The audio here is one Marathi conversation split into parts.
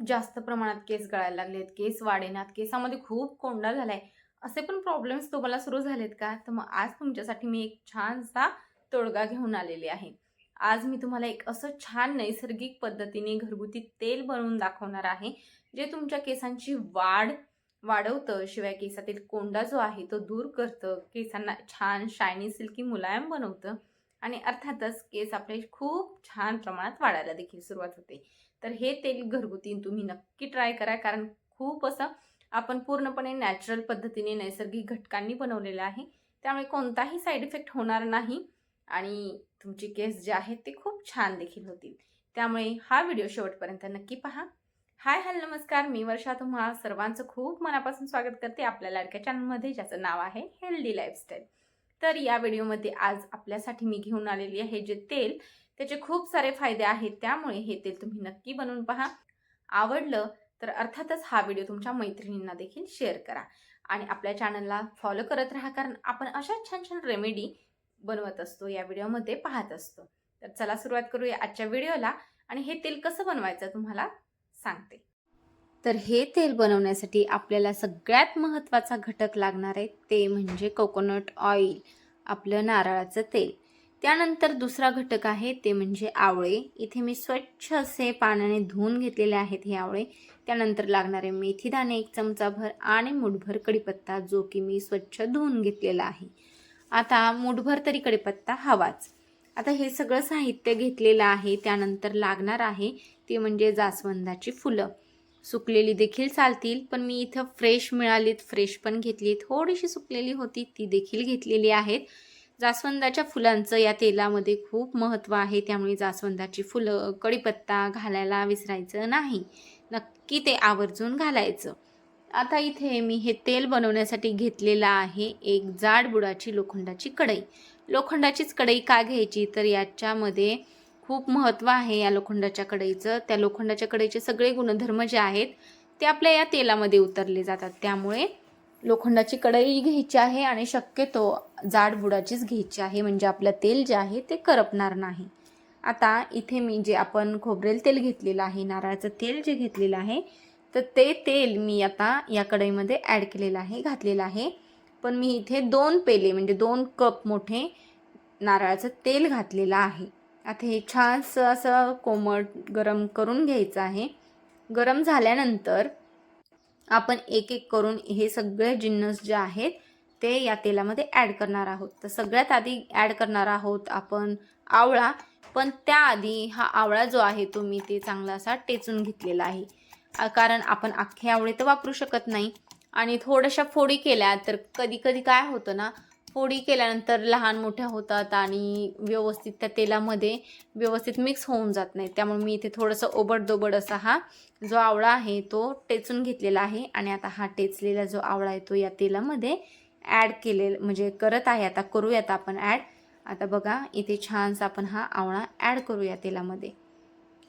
खूप जास्त प्रमाणात केस गळायला लागलेत केस वाढेनात केसामध्ये खूप कोंडा झालाय. असे पण प्रॉब्लेम्स तुम्हाला सुरू झालेत का? तर मग आज तुमच्यासाठी मी एक छानसा तोडगा घेऊन आलेली आहे. आज मी तुम्हाला एक असं छान नैसर्गिक पद्धतीने घरगुती तेल बनवून दाखवणार आहे जे तुमच्या केसांची वाढ वाढवतं शिवाय केसातील कोंडा जो आहे तो दूर करतं केसांना छान शायनी सिल्की मुलायम बनवतं आणि अर्थातच केस आपले खूप छान प्रमाणात वाढायला देखील सुरुवात होते. तर हे तेल घरगुती तुम्ही नक्की ट्राय करा. कारण खूप असं आपण पूर्णपणे नॅचरल पद्धतीने नैसर्गिक घटकांनी बनवलेलं आहे. त्यामुळे कोणताही साईड इफेक्ट होणार नाही. आणि तुमचे केस जे आहेत ते खूप छान देखील होतील. त्यामुळे हा व्हिडिओ शेवटपर्यंत नक्की पहा. हाय हॅलो नमस्कार. मी वर्षा. तुम्हा सर्वांचं खूप मनापासून स्वागत करते आपल्या लाडक्या चॅनलमध्ये ज्याचं नाव आहे हेल्दी लाईफस्टाईल तर या व्हिडिओमध्ये आज आपल्यासाठी मी घेऊन आलेली आहे जे तेल. त्याचे खूप सारे फायदे आहेत. त्यामुळे हे तेल तुम्ही नक्की बनवून पहा. आवडलं तर अर्थातच हा व्हिडिओ तुमच्या मैत्रिणींना देखील शेअर करा. आणि आपल्या चॅनलला फॉलो करत राहा कारण आपण अशा छान छान रेमेडी बनवत असतो या व्हिडिओमध्ये पाहत असतो. तर चला सुरुवात करूया आजच्या व्हिडिओला आणि हे तेल कसं बनवायचं तुम्हाला सांगते. तर हे तेल बनवण्यासाठी आपल्याला सगळ्यात महत्त्वाचा घटक लागणार आहे ते म्हणजे कोकोनट ऑइल आपलं नारळाचं तेल. त्यानंतर दुसरा घटक आहे ते म्हणजे आवळे. इथे मी स्वच्छ असे पाण्याने धुवून घेतलेले आहेत हे आवळे. त्यानंतर लागणारे मेथीदाणे एक चमचाभर आणि मुठभर कडीपत्ता जो की मी स्वच्छ धुवून घेतलेला आहे. आता मुठभर तरी कडीपत्ता हवाच. आता हे सगळं साहित्य घेतलेलं आहे. त्यानंतर लागणार आहे ते म्हणजे जास्वंदाची फुलं. सुकलेली देखील चालतील पण मी इथं फ्रेश मिळालीत फ्रेश पण घेतली थोडीशी सुकलेली होती ती देखील घेतलेली आहेत. जास्वंदाच्या फुलांचं या तेलामध्ये खूप महत्त्व आहे. त्यामुळे जास्वंदाची फुलं कढीपत्ता घालायला विसरायचं नाही. नक्की ते आवर्जून घालायचं. आता इथे मी हे तेल बनवण्यासाठी घेतलेलं आहे एक जाड बुडाची लोखंडाची कढई. लोखंडाचीच कढई का घ्यायची? तर याच्यामध्ये खूप महत्त्व आहे या लोखंडाच्या कढईचं. त्या लोखंडाच्या कढईचे सगळे गुणधर्म जे आहेत ते आपल्या या तेलामध्ये उतरले जातात. त्यामुळे लोखंडाची कढई घ्यायची आहे आणि शक्यतो जाड बुडाचीच घ्यायची आहे म्हणजे आपलं तेल जे आहे ते करपणार नाही. आता इथे मी जे आपण खोबरेल तेल घेतलेलं आहे नारळाचं तेल जे घेतलेलं आहे तर ते तेल मी आता या कढईमध्ये ॲड केलेलं आहे घातलेलं आहे. पण मी इथे दोन पेले म्हणजे दोन कप मोठे नारळाचं तेल घातलेलं आहे. आता हे छानसं असं कोमट गरम करून घ्यायचं आहे. गरम झाल्यानंतर आपण एक एक करून हे सगळे जिन्नस जे आहेत ते या तेलामध्ये ॲड करणार आहोत. तर सगळ्यात आधी ॲड करणार आहोत आपण आवळा पण त्याआधी हा आवळा जो आहे तो मी ते चांगला असा टेचून घेतलेला आहे. कारण आपण अख्खे आवळे तर वापरू शकत नाही. आणि थोड्याशा फोडी केल्या तर कधी कधी काय होतं ना फोडी केल्यानंतर लहान मोठ्या होतात आणि व्यवस्थित त्या तेलामध्ये व्यवस्थित मिक्स होऊन जात नाही. त्यामुळे मी इथे थोडंसं ओबडदोबड असा हा जो आवळा आहे तो टेचून घेतलेला आहे आणि आता हा टेचलेला जो आवळा आहे तो या तेलामध्ये ॲड केले म्हणजे करत आहे. आता करूयात आपण ॲड आता बघा इथे छानसा आपण हा आवळा ॲड करूया तेलामध्ये.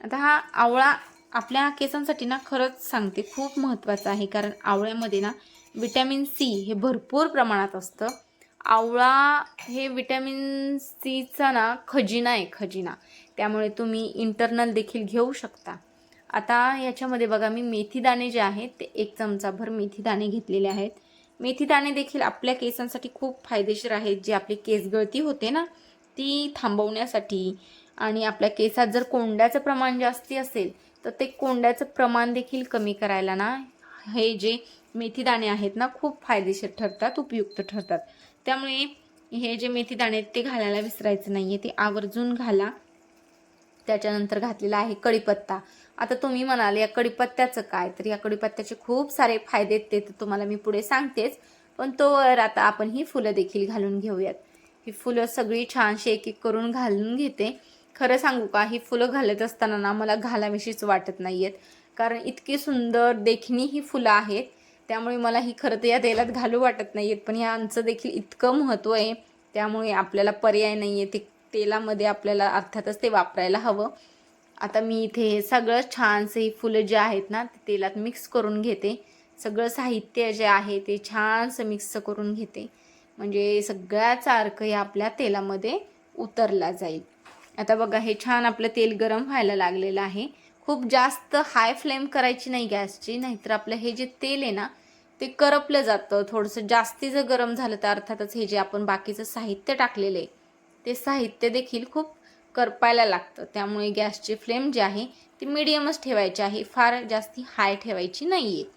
आता हा आवळा आपल्या केसांसाठी ना खरंच सांगते खूप महत्त्वाचं आहे. कारण आवळ्यामध्ये ना विटॅमिन सी हे भरपूर प्रमाणात असतं. आवळा हे विटॅमिन सीचा ना खजिना आहे खजिना. त्यामुळे तुम्ही इंटरनल देखील घेऊ शकता. आता याच्यामध्ये बघा मी मेथी दाणे जे आहेत ते एक चमचाभर मेथी दाणे घेतलेले आहेत. मेथी दाणे देखील आपल्या केसांसाठी खूप फायदेशीर आहेत. जे आपली केसगळती होते ना ती थांबवण्यासाठी. आणि आपल्या केसात जर कोंड्याचं प्रमाण जास्ती असेल तर ते कोंड्याचं प्रमाण देखील कमी करायला ना हे जे मेथी दाणे आहेत ना खूप फायदेशीर ठरतात उपयुक्त ठरतात. त्यामुळे हे जे मेथी दाणे आहेत ते घालायला विसरायचं नाही आहे ते आवर्जून घाला. त्याच्यानंतर घातलेला आहे कढीपत्ता. आता तुम्ही म्हणाल या कढीपत्त्याचं काय? तर या कढीपत्त्याचे खूप सारे फायदे आहेत ते तर तुम्हाला मी पुढे सांगतेच. पण तोवर आता आपण ही फुलं देखील घालून घेऊयात. ही फुलं सगळी छानशी एक एक करून घालून घेते. खरं सांगू का ही फुलं घालत असताना ना मला घालाविषयीच वाटत नाही आहेत कारण इतकी सुंदर देखणी ही फुलं आहेत. त्यामुळे मला ही खरं तर या तेलात घालू वाटत नाही आहेत पण ह्यांचं देखील इतकं महत्त्व आहे. त्यामुळे आपल्याला पर्याय नाही आहे ते तेलामध्ये आपल्याला अर्थातच ते वापरायला हवं. आता मी इथे हे सगळं छानसे ही फुलं जे आहेत ना ते तेलात मिक्स करून घेते. सगळं साहित्य जे आहे ते छानसं मिक्स करून घेते. म्हणजे सगळ्याचा अर्क हे आपल्या तेलामध्ये उतरला जाईल. आता बघा हे छान आपलं तेल गरम व्हायला लागलेलं आहे. खूप जास्त हाय फ्लेम करायची नाही गॅसची नाहीतर आपलं हे जे तेल आहे ना ते करपलं जातं. थोडंसं जास्ती जर गरम झालं तर अर्थातच हे जे आपण बाकीचं साहित्य टाकलेलं आहे ते साहित्य देखील खूप करपायला लागतं. त्यामुळे गॅसची फ्लेम जी आहे ती मिडियमच ठेवायची आहे फार जास्ती हाय ठेवायची नाही आहे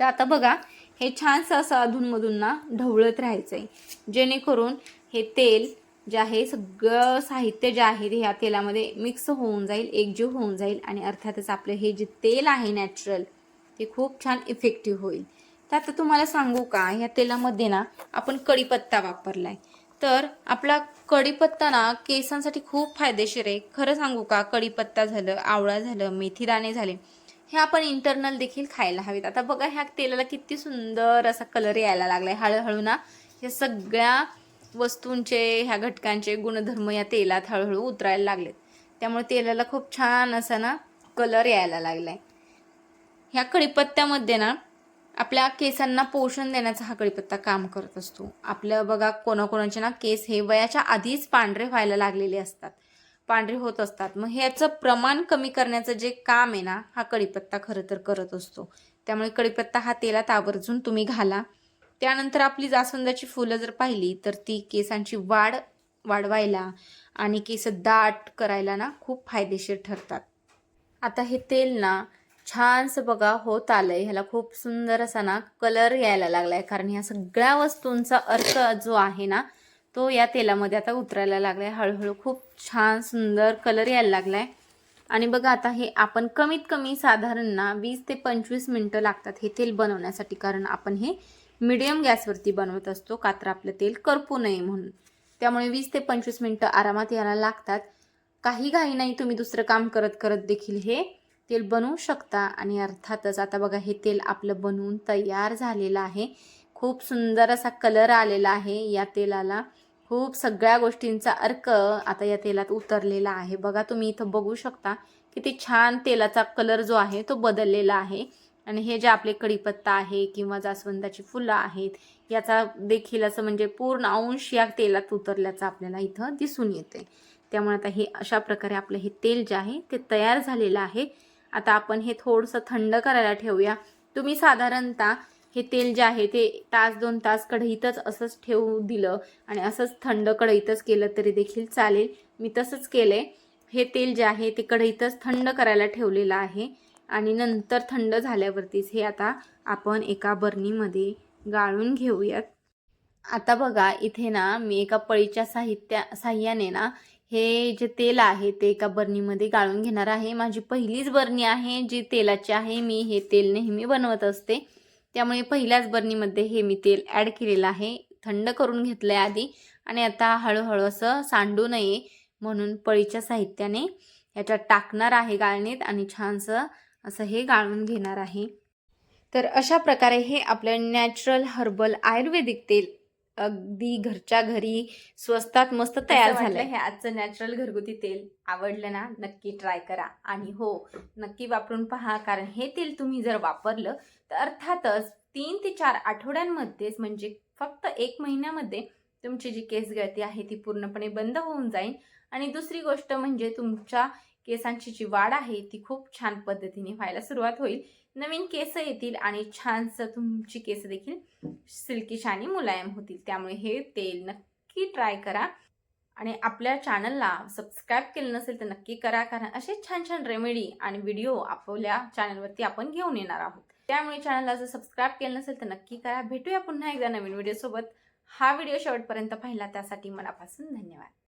तर आता बघा हे छानसं असं अधूनमधून ना ढवळत राहायचं आहे जेणेकरून हे तेल जे आहे सगळं साहित्य जे आहे ते ह्या तेलामध्ये मिक्स होऊन जाईल एकजीव होऊन जाईल आणि अर्थातच आपलं हे जे तेल आहे नॅचरल ते खूप छान इफेक्टिव्ह होईल. तर आता तुम्हाला सांगू का ह्या तेलामध्ये ना आपण कढीपत्ता वापरलाय. तर आपला कढीपत्ता ना केसांसाठी खूप फायदेशीर आहे. खरं सांगू का कढीपत्ता झालं आवळा झालं मेथीदाणे झाले हे आपण इंटरनल देखील खायला हवेत. आता बघा ह्या तेलाला किती सुंदर असा कलर यायला लागलाय. हळूहळू ना या सगळ्या वस्तूंचे ह्या घटकांचे गुणधर्म या तेलात हळूहळू उतरायला लागलेत. त्यामुळे तेलाला खूप छान असा ना कलर यायला लागला आहे ह्या कढीपत्त्यामध्ये ना आपल्या केसांना पोषण देण्याचा हा कढीपत्ता काम करत असतो. आपलं बघा कोणाकोणाचे ना केस हे वयाच्या आधीच पांढरे व्हायला लागलेले असतात. पांढरे होत असतात. मग ह्याचं प्रमाण कमी करण्याचं जे काम आहे ना हा कढीपत्ता खरं तर करत असतो. त्यामुळे कढीपत्ता हा तेलात आवर्जून तुम्ही घाला. त्यानंतर आपली जास्वंदाची फुलं जर पाहिली तर ती केसांची वाढ वाढवायला आणि केस दाट करायला ना खूप फायदेशीर ठरतात. आता हे तेल ना छानसं बघा होत आलंय. ह्याला खूप सुंदर असा ना कलर यायला लागलाय. कारण ह्या सगळ्या वस्तूंचा अर्थ जो आहे ना तो या तेलामध्ये आता उतरायला लागलाय. हळूहळू खूप छान सुंदर कलर यायला लागलाय. आणि बघा आता हे आपण कमीत कमी साधारण ना वीस ते पंचवीस मिनटं लागतात हे तेल बनवण्यासाठी. कारण आपण हे मिडियम गॅसवरती बनवत असतो. कात्र आपलं तेल करपू नये म्हणून. त्यामुळे वीस ते पंचवीस मिनटं आरामात यायला लागतात. काही घाई नाही तुम्ही दुसरं काम करत करत देखील हे तेल बनवू शकता. आणि अर्थातच आता बघा हे तेल आपलं बनवून तयार झालेलं आहे. खूप सुंदर असा कलर आलेला आहे या तेलाला. खूप सगळ्या गोष्टींचा अर्क आता या तेलात उतरलेला आहे. बघा तुम्ही इथं बघू शकता किती छान तेलाचा कलर जो आहे तो बदललेला आहे. आणि हे जे आपले कढीपत्ता आहे किंवा जास्वंदाची फुलं आहेत याचा देखील असं म्हणजे पूर्ण अंश या तेलात उतरल्याचं आपल्याला इथं दिसून येते त्यामुळे आता हे अशा प्रकारे आपलं हे तेल जे आहे ते तयार झालेलं आहे. आता आपण हे थोडंसं थंड करायला ठेवूया. तुम्ही साधारणतः हे तेल जे आहे ते तास दोन तास कढईतच असंच ठेवू दिलं आणि असंच थंड कढईतच केलं तरी देखील चालेल. मी तसंच केलंय. हे तेल जे आहे ते कढईतच थंड करायला ठेवलेलं आहे. आणि नंतर थंड झाल्यावरतीच हे आता आपण एका बर्नीमध्ये गाळून घेऊयात. आता बघा इथे ना मी एका पळीच्या साहित्या साह्याने ना हे जे तेल आहे ते एका बर्नीमध्ये गाळून घेणार आहे. माझी पहिलीच बर्नी आहे जी तेलाची आहे. मी हे तेल नेहमी बनवत असते. त्यामुळे पहिल्याच बर्नीमध्ये हे मी तेल ॲड केलेलं आहे. थंड करून घेतलं आहे आधी आणि आता हळूहळू असं सांडू नये म्हणून पळीच्या साहित्याने याच्यात टाकणार आहे गाळणीत आणि छानसं असं हे गाळून घेणार आहे. तर अशा प्रकारे हे आपलं नॅचरल हर्बल आयुर्वेदिक तेल अगदी घरच्या घरी स्वस्तात मस्त तयार वाटलं हे आजचं नॅचरल घरगुती तेल आवडलं ना नक्की ट्राय करा. आणि हो नक्की वापरून पहा कारण हे तेल तुम्ही जर वापरलं तर अर्थातच तीन ते चार आठवड्यांमध्येच म्हणजे फक्त एक महिन्यामध्ये तुमची जी केस गळती आहे ती पूर्णपणे बंद होऊन जाईल. आणि दुसरी गोष्ट म्हणजे तुमच्या केसांची जी वाढ आहे ती खूप छान पद्धतीने व्हायला सुरुवात होईल. नवीन केस येतील आणि छानसं तुमची केस देखील सिल्की आणि मुलायम होतील. त्यामुळे हे तेल नक्की ट्राय करा. आणि आपल्या चॅनलला सबस्क्राईब केलं नसेल तर नक्की करा कारण असे छान छान रेमेडी आणि व्हिडिओ आपल्या चॅनलवरती आपण घेऊन येणार आहोत. त्यामुळे चॅनलला जर सबस्क्राईब केलं नसेल तर नक्की करा. भेटूया पुन्हा एकदा नवीन व्हिडिओसोबत. हा व्हिडिओ शेवटपर्यंत पाहिला त्यासाठी मनापासून धन्यवाद.